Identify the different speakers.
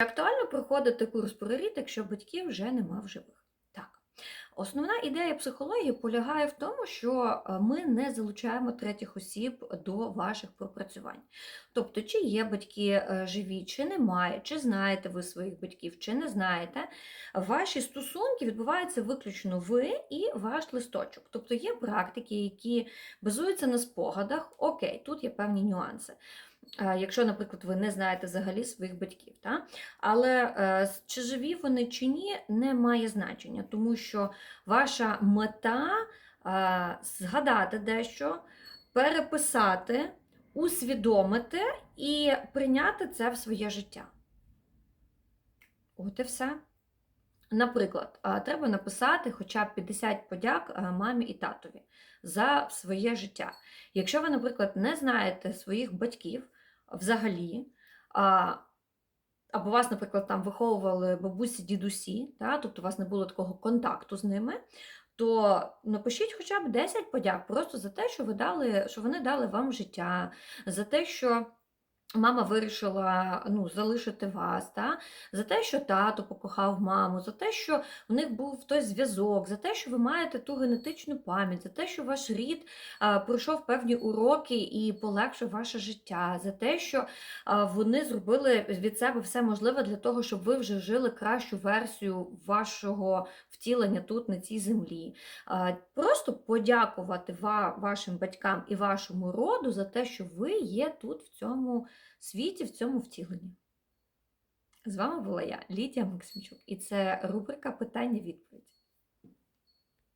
Speaker 1: Актуально проходити курс про рід, якщо батьків вже нема в живих. Так. Основна ідея психології полягає в тому, що е, ми не залучаємо третіх осіб до ваших пропрацювань. Тобто, чи є батьки е, живі, чи немає, чи знаєте ви своїх батьків, чи не знаєте. Ваші стосунки відбуваються виключно ви і ваш листочок. Тобто є практики, які базуються на спогадах. Окей, тут є певні нюанси. Якщо, наприклад, ви не знаєте взагалі своїх батьків. Та? Але е, чи живі вони чи ні, не має значення, тому що ваша мета згадати дещо, переписати, усвідомити і прийняти це в своє життя. От і все. Наприклад, треба написати хоча б 50 подяк мамі і татові за своє життя. Якщо ви, наприклад, не знаєте своїх батьків взагалі, або вас, наприклад, там виховували бабусі, дідусі, та, тобто у вас не було такого контакту з ними, то напишіть хоча б 10 подяк просто за те, що ви дали, що вони дали вам життя, за те, що мама вирішила ну, залишити вас, та? за те, що тато покохав маму, за те, що в них був той зв'язок, за те, що ви маєте ту генетичну пам'ять, за те, що ваш рід а, пройшов певні уроки і полегшив ваше життя, за те, що а, вони зробили від себе все можливе для того, щоб ви вже жили кращу версію вашого втілення тут, на цій землі. А, Просто подякувати ва- вашим батькам і вашому роду за те, що ви є тут в цьому світі, в цьому втіленні. З вами була я, Лідія Максимчук, і це рубрика Питання-відповідь.